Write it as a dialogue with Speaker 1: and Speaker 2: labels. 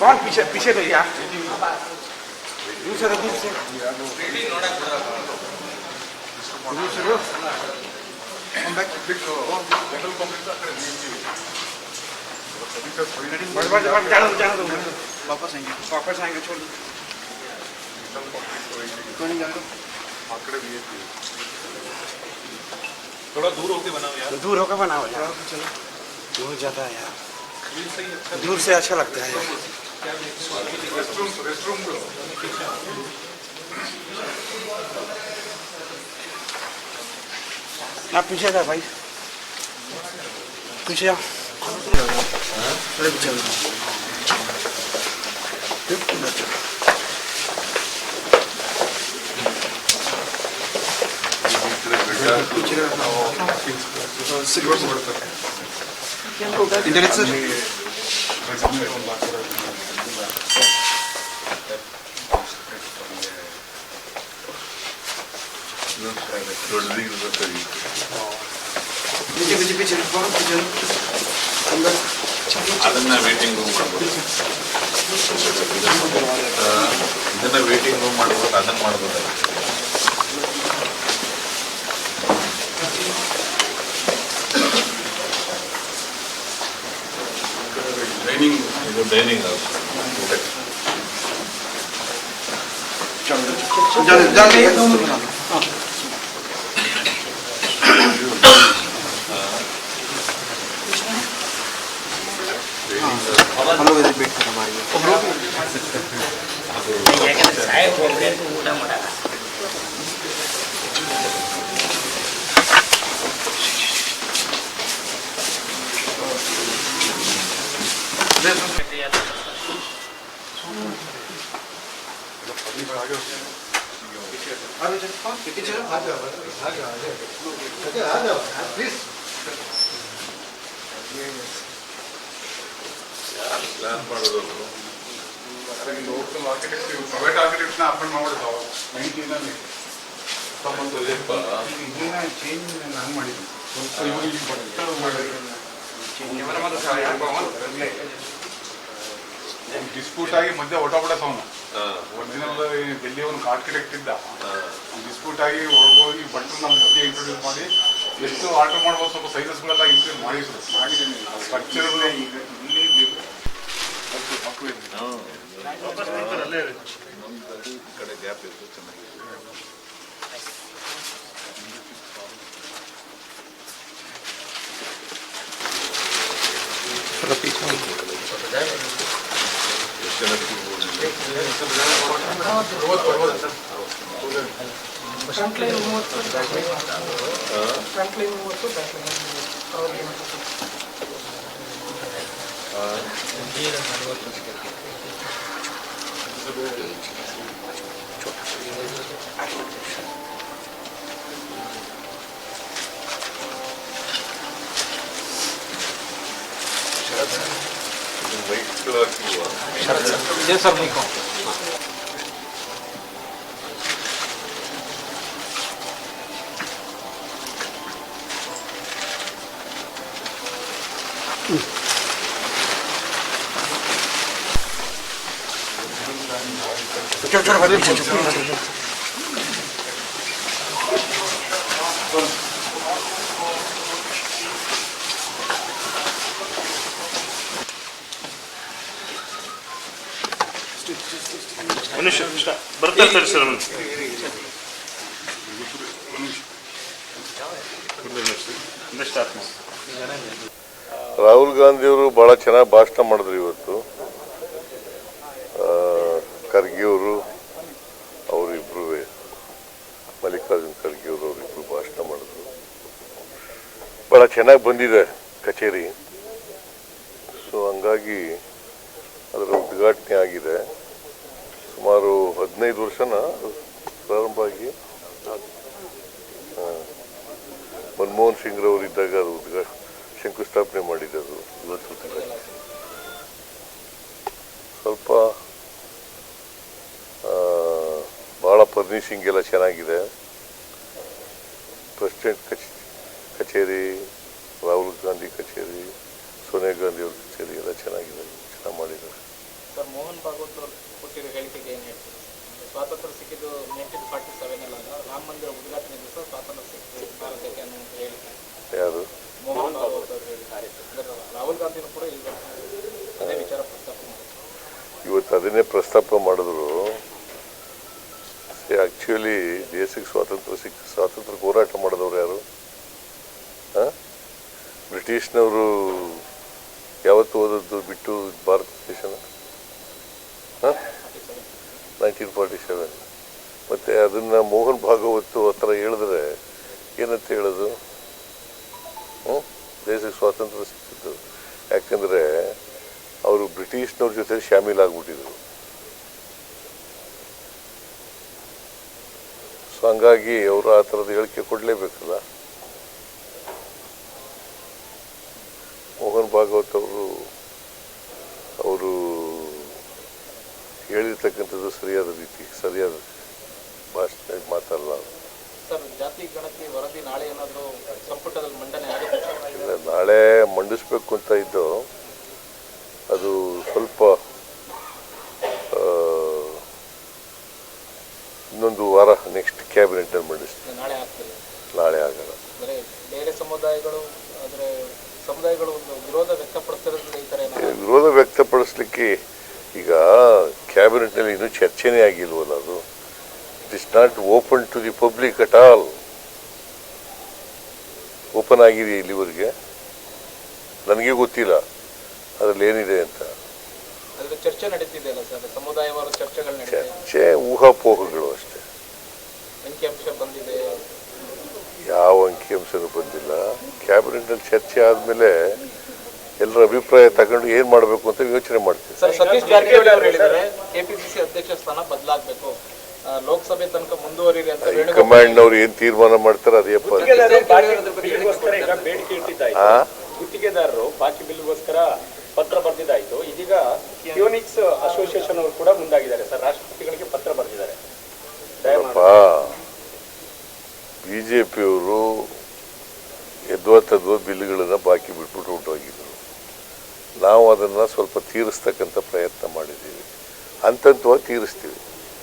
Speaker 1: कौन पीछे पीछे तो यार दूसरे तो दूसरे।
Speaker 2: वापस आएँगे।
Speaker 3: थोड़ा दूर होके बनाओ यार।
Speaker 1: दूर होके बनाओ यार।
Speaker 2: चलो।
Speaker 1: दूर ज़्यादा है यार। दूर से अच्छा लगता है ना पीछे था भाई। पीछे आओ
Speaker 2: थोड़े पीछे हो जाओ। İnternetsiz. Busy busy busy phone busy ಅಂದ್ರೆ
Speaker 3: ಅದನ್ನ ವೇಟಿಂಗ್ ರೂಮ್ ಮಾಡ್ಬೋದು ಇದನ್ನ ವೇಟಿಂಗ್ ರೂಮ್ ಮಾಡ್ಬೋದು. ಅದನ್ನ ಮಾಡ್ಬೋದಲ್ಲ ordaining us
Speaker 2: to it. Done, done. हम लोग इधर बैठ कर हमारी ಪ್ಲೀಸ್
Speaker 3: ಪ್ಲಾನ್ ಮಾಡೋದು
Speaker 4: ಪ್ರೈವೇಟ್ ಆರ್ಕಿಟೆಕ್ಟ್ನ ಅಪಾಯಿಂಟ್ ಮಾಡಿದ್ರು ನೈನ್ಟೀನಲ್ಲಿ
Speaker 3: ತಮ್ಮಂದಲ್ಲಿಪ್ಪ
Speaker 4: ಇದನ್ನ ಚೇಂಜ್ ನಾನು ಮಾಡಿದ್ದೀನಿ ಸ್ವಲ್ಪ ಇವಾಗ ಬಟ್ಟೆ ಮಾಡಿದ್ದೀನಿ ಡಿಸ್ಪ್ಯೂಟ್ ಆಗಿ ಮಧ್ಯೆ ಓಟ ಓಟ
Speaker 3: ಸೌಂಡ್.
Speaker 4: ಒರಿಜಿನಲ್ ಡೆಲ್ಲಿ ಒಂದು ಆರ್ಕಿಟೆಕ್ಟ್ ಇದ್ದ. ಡಿಸ್ಪ್ಯೂಟ್ ಆಗಿ ಹೊರಗೋಗಿ ಬಟ್ ನಮ್ಮ ಮಧ್ಯೆ ಇಂಟ್ರೊಡ್ಯೂಸ್ ಮಾಡಿ ಎಷ್ಟು ಆರ್ಡರ್ ಮಾಡ್ಬೋದು ಸ್ವಲ್ಪ ಸೈಜಸ್ಗಳೆಲ್ಲ ಇನ್ಕ್ರೀಸ್ ಮಾಡಿದ್ರು ಮಾಡಿದ್ದೀನಿ ಸ್ಟ್ರಕ್ಚರ್ ಇಲ್ಲಿ ಬೇಕು. ಅದು ಮಕ್ಕಳು ಇದೆ.
Speaker 3: ಇನ್ನೊಂದು ಕಡೆ ಗ್ಯಾಪ್ ಇತ್ತು ಚೆನ್ನಾಗಿದೆ ಎಷ್ಟು ಜನ ಕೂರ್ಬೋದು? ಇದು వైట్ కలర్
Speaker 1: కి సార్ మీకు चलो चलो चलो
Speaker 5: ಮನುಷ್ಯ ಬರ್ತಾರೆ ಸರಿ ಸರ್
Speaker 6: ರಾಹುಲ್ ಗಾಂಧಿಯವರು ಭಾಳ ಚೆನ್ನಾಗಿ ಭಾಷಣ ಮಾಡಿದ್ರು ಇವತ್ತು. ಖರ್ಗೆಯವರು ಖರ್ಗೆ ಅವರು ಅವರಿಬ್ರು ಮಲ್ಲಿಕಾರ್ಜುನ್ ಖರ್ಗೆ ಅವರು, ಅವರಿಬ್ರು ಭಾಷಣ ಮಾಡಿದ್ರು. ಭಾಳ ಚೆನ್ನಾಗಿ ಬಂದಿದೆ ಕಚೇರಿ. ಸೊ ಹಂಗಾಗಿ ಅದರ ಉದ್ಘಾಟನೆ ಆಗಿದೆ. ಸುಮಾರು ಹದಿನೈದು ವರ್ಷನ ಪ್ರಾರಂಭ ಆಗಿ ಮನಮೋಹನ್ ಸಿಂಗ್ ರವರು ಇದ್ದಾಗ ಅದು ಶಂಕುಸ್ಥಾಪನೆ ಮಾಡಿದ್ದು ಇವತ್ತು ಸ್ವಲ್ಪ ಭಾಳ ಫರ್ನಿಷಿಂಗ್ ಎಲ್ಲ ಚೆನ್ನಾಗಿದೆ. ಪ್ರೆಸಿಡೆಂಟ್ ಕಚ್, ಕಚೇರಿ, ರಾಹುಲ್ ಗಾಂಧಿ ಕಚೇರಿ, ಸೋನಿಯಾ ಗಾಂಧಿ ಅವ್ರ ಕಚೇರಿ ಎಲ್ಲ ಚೆನ್ನಾಗಿದೆ, ಚೆನ್ನಾಗಿ ಮಾಡಿದ್ದಾರೆ.
Speaker 7: ಸರ್ ಮೋಹನ್ ಭಾಗವತ್ ಅವರು ಕೊಟ್ಟಿರೋ ಹೇಳಿಕೆಗೆ ಏನು ಹೇಳ್ತೀವಿ ಸ್ವಾತಂತ್ರ್ಯ ಸಿಕ್ಕಿದ್ದು ನೈನ್ಟೀನ್ ಫಾರ್ಟಿ ಸೆವೆನ್ ಅಲ್ಲ ರಾಮ ಮಂದಿರ ಉದ್ಘಾಟನೆ ದಿವಸ ಸ್ವಾತಂತ್ರ್ಯ ಸಿಕ್ಕಿದೆ ಭಾರತಕ್ಕೆ ಅನ್ನುವಂಥ ಹೇಳಿಕೆ.
Speaker 6: ಯಾರು
Speaker 7: ಮೋಹನ್ ಭಾಗವತ್ ಅವರು ಹೇಳಿದ್ದಾರೆ ರಾಹುಲ್ ಗಾಂಧಿನೂ ಕೂಡ ಈಗ ಅದೇ ವಿಚಾರ ಪ್ರಸ್ತಾಪ ಮಾಡಿದ್ರು.
Speaker 6: ಇವತ್ತು ಅದನ್ನೇ ಪ್ರಸ್ತಾಪ ಮಾಡಿದ್ರು. ಆ್ಯಕ್ಚುಲಿ ದೇಶಕ್ಕೆ ಸ್ವಾತಂತ್ರ್ಯ ಸಿಕ್ಕ ಸ್ವಾತಂತ್ರ್ಯ ಹೋರಾಟ ಮಾಡಿದವ್ರು ಯಾರು? ಬ್ರಿಟಿಷ್ನವರು ಯಾವತ್ತು ಓದದ್ದು ಬಿಟ್ಟು ಭಾರತ ದೇಶನ? Nineteen forty seven. ಮತ್ತು ಅದನ್ನು ಮೋಹನ್ ಭಾಗವತ್ತು ಹತ್ರ ಹೇಳಿದ್ರೆ ಏನಂತ ಹೇಳೋದು? ಹ್ಞೂ ದೇಶಕ್ಕೆ ಸ್ವಾತಂತ್ರ್ಯ ಸಿಕ್ತಿತ್ತು ಯಾಕಂದರೆ ಅವರು ಬ್ರಿಟಿಷ್ನವ್ರ ಜೊತೆ ಶಾಮೀಲಾಗ್ಬಿಟ್ಟಿದ್ರು ಸೊ ಹಂಗಾಗಿ ಅವರು ಆ ಥರದ ಹೇಳಿಕೆ ಕೊಡಲೇಬೇಕಲ್ಲ? ಮೋಹನ್ ಭಾಗವತ್ ಅವರು ಅವರು ಹೇಳಿರ್ತಕ್ಕಂಥದ್ದು ಸರಿಯಾದ ರೀತಿ ಸರಿಯಾದ ಭಾಷೆ ಮಾತಲ್ಲ ಇಲ್ಲ ನಾಳೆ ಮಂಡಿಸ್ಬೇಕು ಅಂತ ಇದ್ದು ಅದು ಸ್ವಲ್ಪ ಇನ್ನೊಂದು ವಾರ ನೆಕ್ಸ್ಟ್ ಕ್ಯಾಬಿನೆಟಲ್ಲಿ ಮಂಡಿಸ್ತೀವಿ
Speaker 7: ನಾಳೆ
Speaker 6: ಆಗಲ್ಲ.
Speaker 7: ಬೇರೆ ಸಮುದಾಯಗಳು ಅಂದರೆ ಸಮುದಾಯಗಳು ವಿರೋಧ
Speaker 6: ವ್ಯಕ್ತಪಡಿಸ್ಲಿಕ್ಕೆ ಈಗ ಕ್ಯಾಬಿನೆಟ್ನಲ್ಲಿ ಇನ್ನೂ ಚರ್ಚೆನೇ ಆಗಿಲ್ವಲ್ಲ ಅದು? It is not open to the public at all open ಆಗಿದೆ ಇಲ್ಲಿವರೆಗೆ? ನನಗೆ ಗೊತ್ತಿಲ್ಲ. ಅದರಲ್ಲಿ ಏನಿದೆ ಅಂತ.
Speaker 7: ಚರ್ಚೆ ಸಮುದಾಯವಾರ ಚರ್ಚೆಗಳು
Speaker 6: ಊಹಾಪೋಹಗಳು ಅಷ್ಟೇ.
Speaker 7: ಅಂಕಿಅಂಶ ಬಂದಿದೆ.
Speaker 6: ಯಾವ ಅಂಕಿಅಂಶನೂ ಬಂದಿಲ್ಲ. ಕ್ಯಾಬಿನೆಟ್ನಲ್ಲಿ ಚರ್ಚೆ ಆದಮೇಲೆ ಎಲ್ಲರ ಅಭಿಪ್ರಾಯ ತಗೊಂಡು ಏನು ಮಾಡಬೇಕು ಅಂತ ಯೋಚನೆ ಮಾಡ್ತೀವಿ.
Speaker 7: ಸರ್ ಸತೀಶ್ ಜಾರಕಿಹೊಳಿ ಅವರು ಹೇಳಿದ್ದಾರೆ ಕೆಪಿಸಿಸಿ ಅಧ್ಯಕ್ಷ ಸ್ಥಾನ ಬದಲಾಗಬೇಕು. ಲೋಕಸಭೆ ತನಕ ಮುಂದುವರಿರಿ ಅಂತ ಹೇಳಿ
Speaker 6: ಕಮಾಂಡ್ ಅವರು ಏನು ತೀರ್ಮಾನ ಮಾಡ್ತಾರೆ ಅದೇಪ್ಪ
Speaker 8: ಗುತ್ತಿಗೆದಾರರು ಬಾಕಿ ಬಿಲ್ಗೋಸ್ಕರ ಪತ್ರ ಬರೆದಿದ್ದಾಯ್ತು. ಇದೀಗ ಕಿಯೋನಿಕ್ಸ್ ಅಸೋಸಿಯೇಷನ್ ಅವರು ಕೂಡ ಮುಂದಾಗಿದ್ದಾರೆ ಸರ್. ರಾಷ್ಟ್ರಪತಿಗಳಿಗೆ ಪತ್ರ ಬರೆದಿದ್ದಾರೆ.
Speaker 6: ನೋಡಪ್ಪ ಬಿ ಜೆ ಪಿಯವರು ಎದ್ವಾ ತದ್ವಾ ಬಿಲ್ಗಳನ್ನು ಬಾಕಿ ಬಿಟ್ಬಿಟ್ಟು ಹೊರಟೋಗಿದ್ರು ನಾವು ಅದನ್ನು ಸ್ವಲ್ಪ ತೀರಿಸ್ತಕ್ಕಂಥ ಪ್ರಯತ್ನ ಮಾಡಿದ್ದೀವಿ. ಅಂತಂತವಾಗಿ ತೀರಿಸ್ತೀವಿ.